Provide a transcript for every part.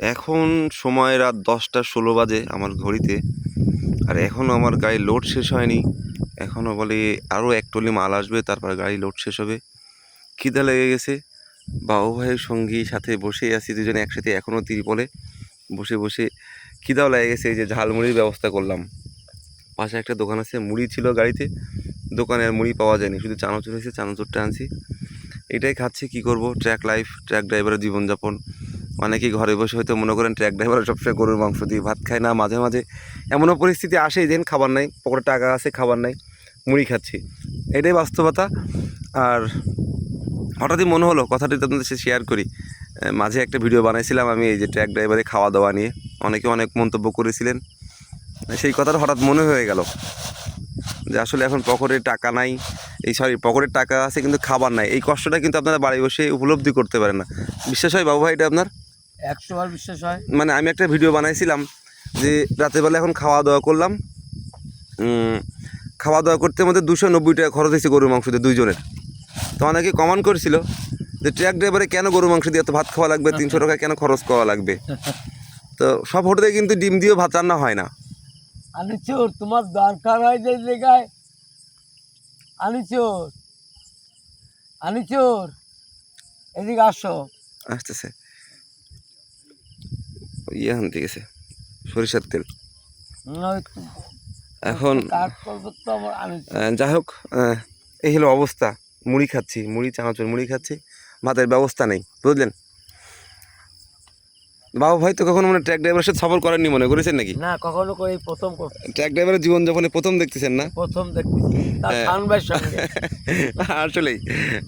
এখন সময় রাত দশটা ষোলো বাজে আমার ঘড়িতে। আর এখনও আমার গাড়ি লোড শেষ হয়নি। এখনও বলে আরও এক টলি মাল আসবে, তারপর গাড়ি লোড শেষ হবে। খিদা লেগে গেছে। বাবু ভাইয়ের সঙ্গী সাথে বসে আছি, দুজনে একসাথে এখনও তিরপলে বসে বসে খিদাও লেগে গেছে, এই যে ঝালমুড়ির ব্যবস্থা করলাম। পাশে একটা দোকান আছে, মুড়ি ছিল গাড়িতে। দোকানে আর মুড়ি পাওয়া যায়নি, শুধু চানাচুর হয়েছে, চানাচুরটা আনছি। এটাই খাচ্ছে, কি করব? ট্র্যাক লাইফ ট্র্যাক ড্রাইভারের জীবনযাপন। অনেকেই ঘরে বসে হয়তো মনে করেন ট্র্যাক ড্রাইভার সবসময় গরুর মাংস দিয়ে ভাত খায়। না, মাঝে মাঝে এমনও পরিস্থিতি আসে যেন খাবার নাই, পকেটে টাকা আছে, খাবার নাই, মুড়ি খাচ্ছি। এটাই বাস্তবতা। আর হঠাৎই মনে হলো, কথাটি আপনাদের সাথে শেয়ার করি। মাঝে একটা ভিডিও বানাইছিলাম আমি এই যে ট্র্যাক ড্রাইভারে খাওয়া দাওয়া নিয়ে। অনেকে অনেক মন্তব্য করেছিলেন। সেই কথাটা হঠাৎ মনে হয়ে গেল যে আসলে এখন পকেটে টাকা নাই। এই সরি পকেটের টাকা আছে কিন্তু খাবার নাই। এই কষ্টটা কিন্তু আপনারা বাড়ি বসে উপলব্ধি করতে পারেন না। বিশ্বাস হয় বাবু ভাই, এটা আপনার? একশো বার বিশ্বাস হয়। মানে আমি একটা ভিডিও বানাইছিলাম যে রাতেরবেলা এখন খাওয়া দাওয়া করলাম। খাওয়া দাওয়া করতে আমাদের দুশো নব্বই টাকা খরচ হয়েছে গরুর মাংস দিয়ে দুইজনের। তো অনেকে কমেন্ট করেছিল যে ট্র্যাক ড্রাইভারে কেন গরুর মাংস দিয়ে এত ভাত খাওয়া লাগবে? তিনশো টাকা কেন খরচ করা লাগবে? তো সব হোটেলে কিন্তু ডিম দিয়েও ভাত রান্না হয় না। আনিচোর তোমার দরকার হয় যে জায়গায়। আনিচোর আনিচোর এদিকে আসো। আসতেছে। ইয়ে আনতে গেছে সরিষার তেল। এখন যাই হোক এই হলো অবস্থা। মুড়ি খাচ্ছি মুড়ি চানাচুর মুড়ি খাচ্ছি ভাতের ব্যবস্থা নেই বুঝলেন? বাবু ভাই তো কখনো মানে ট্র্যাক ড্রাইভারের সাথে সফর করেননি মনে করেছেন নাকি? না কখনো করে প্রথম ট্র্যাক ড্রাইভারের জীবনযাপনে প্রথম দেখতেছেন না? প্রথম হ্যাঁ। আসলেই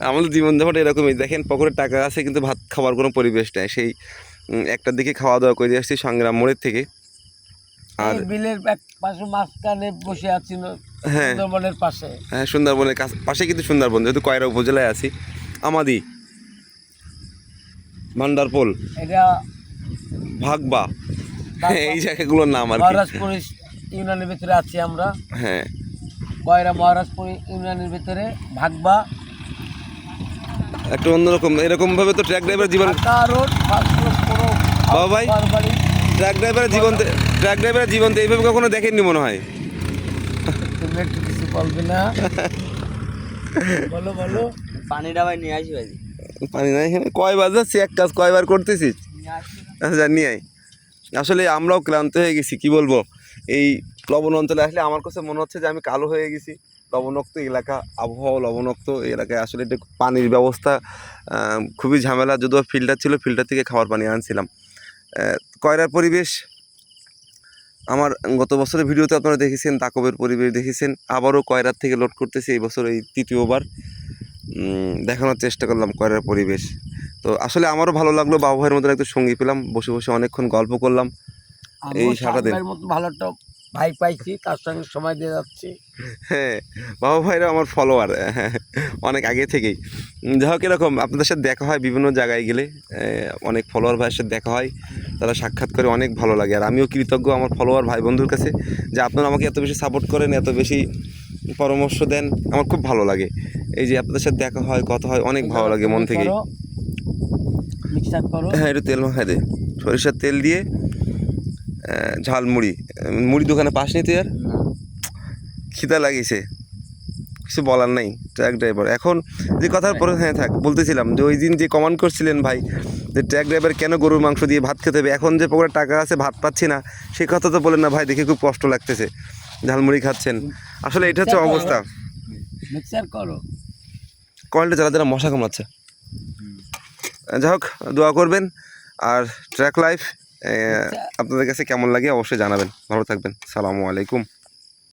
আমাদের জীবনযাপন এরকমই। দেখেন পকেটে টাকা আছে কিন্তু ভাত খাওয়ার কোনো পরিবেশ নেই। সেই একটার দিকে খাওয়া দাওয়া করে আসছি সংগ্রাম মোড়ের থেকে। আর বিলের পাশে মাঝখানে বসে আছি হ্যাঁ। সুন্দরবনের পাশে। হ্যাঁ সুন্দরবনের পাশে কিন্তু সুন্দরবন যেহেতু কয়রা উপজেলায় আছি। আমাদি ভান্ডারপোল এটা ভাগবা। এই জায়গাগুলোর নাম আর মহারাজপুর ইউনিয়নের ভিতরে আছি আমরা। হ্যাঁ। কয়রা মহারাজপুর ইউনিয়নের ভিতরে ভাগবা। একটু অন্যরকম এরকম ভাবে তো ট্র্যাক ড্রাইভার জীবন বাবা ভাই? বাড়ি ট্র্যাক ড্রাইভারের জীবন ট্র্যাক ড্রাইভারের জীবন তো এইভাবে কখনো দেখেননি মনে হয়? তুমি একটু কিছু বলবে না? বলো বলো। পানিটা ভাই নিয়ে আসি ভাই। পানি নাই এখানে। কয়বার যাচ্ছি এক কাজ কয়বার করতেছিস আচ্ছা নিয়ে আয়। আসলে আমরাও ক্লান্ত হয়ে গেছি কি বলব? এই লবণ অঞ্চলে আসলে আমার কাছে মনে হচ্ছে যে আমি কালো হয়ে গেছি। লবণাক্ত এলাকা আবহাওয়া লবণাক্ত এই এলাকায় আসলে এটা পানির ব্যবস্থা খুবই ঝামেলা। যদিও ফিল্টার ছিল ফিল্টার থেকে খাবার পানি আনছিলাম। কয়রার পরিবেশ? আমার গত বছরের ভিডিওতে আপনারা দেখেছেন দাকবের পরিবেশ দেখেছেন। আবারও কয়রার থেকে লোড করতেছি এই বছর এই তৃতীয়বার। দেখানোর চেষ্টা করলাম কয়রার পরিবেশ। তো আসলে আমারও ভালো লাগল বাবু ভাইয়ের মধ্যে একটা সঙ্গী পেলাম বসে বসে অনেকক্ষণ গল্প করলাম। এই। সারাদিন। ভালো একটা ভাই পাইছি তার সঙ্গে সময় দিয়ে যাচ্ছি। হ্যাঁ বাবু ভাইরা আমার ফলোয়ার অনেক আগে থেকেই। যাই হোক এরকম আপনাদের সাথে দেখা হয় বিভিন্ন জায়গায় গেলে অনেক ফলোয়ার ভাইয়ের সাথে দেখা হয় তারা সাক্ষাৎ করে অনেক ভালো লাগে। আর আমিও কৃতজ্ঞ আমার ফলোয়ার ভাই বন্ধুর কাছে যে আপনারা আমাকে এত বেশি সাপোর্ট করেন এত বেশি পরামর্শ দেন আমার খুব ভালো লাগে। এই যে আপনাদের সাথে দেখা হয় কথা হয় অনেক ভালো লাগে মন থেকে। হ্যাঁ একটু তেল মাখাই দে। সরিষার তেল দিয়ে আহ, ঝাল মুড়ি দোকানে পাস নি তুই আর? খিদা লাগিয়েছে কিছু বলার নাই ট্র্যাক ড্রাইভার। এখন যে কথার পরে হ্যাঁ থাক বলতেছিলাম যে ওই দিন যে কমান্ড করছিলেন ভাই যে ট্র্যাক ড্রাইভার কেন গরুর মাংস দিয়ে ভাত খেতে হবে? এখন যে পকেটে টাকা আছে ভাত পাচ্ছি না সেই কথা তো বলেন না ভাই দেখে খুব কষ্ট লাগতেছে। ঝালমুড়ি খাচ্ছেন। আসলে এটা হচ্ছে অবস্থা। মিক্সার করো। কয়েলটা যারা যারা মশা কামড়াচ্ছে। যাই হোক দোয়া করবেন। আর ট্র্যাক লাইফ আপনাদের কাছে কেমন লাগে অবশ্যই জানাবেন। ভালো থাকবেন। সালামু আলাইকুম।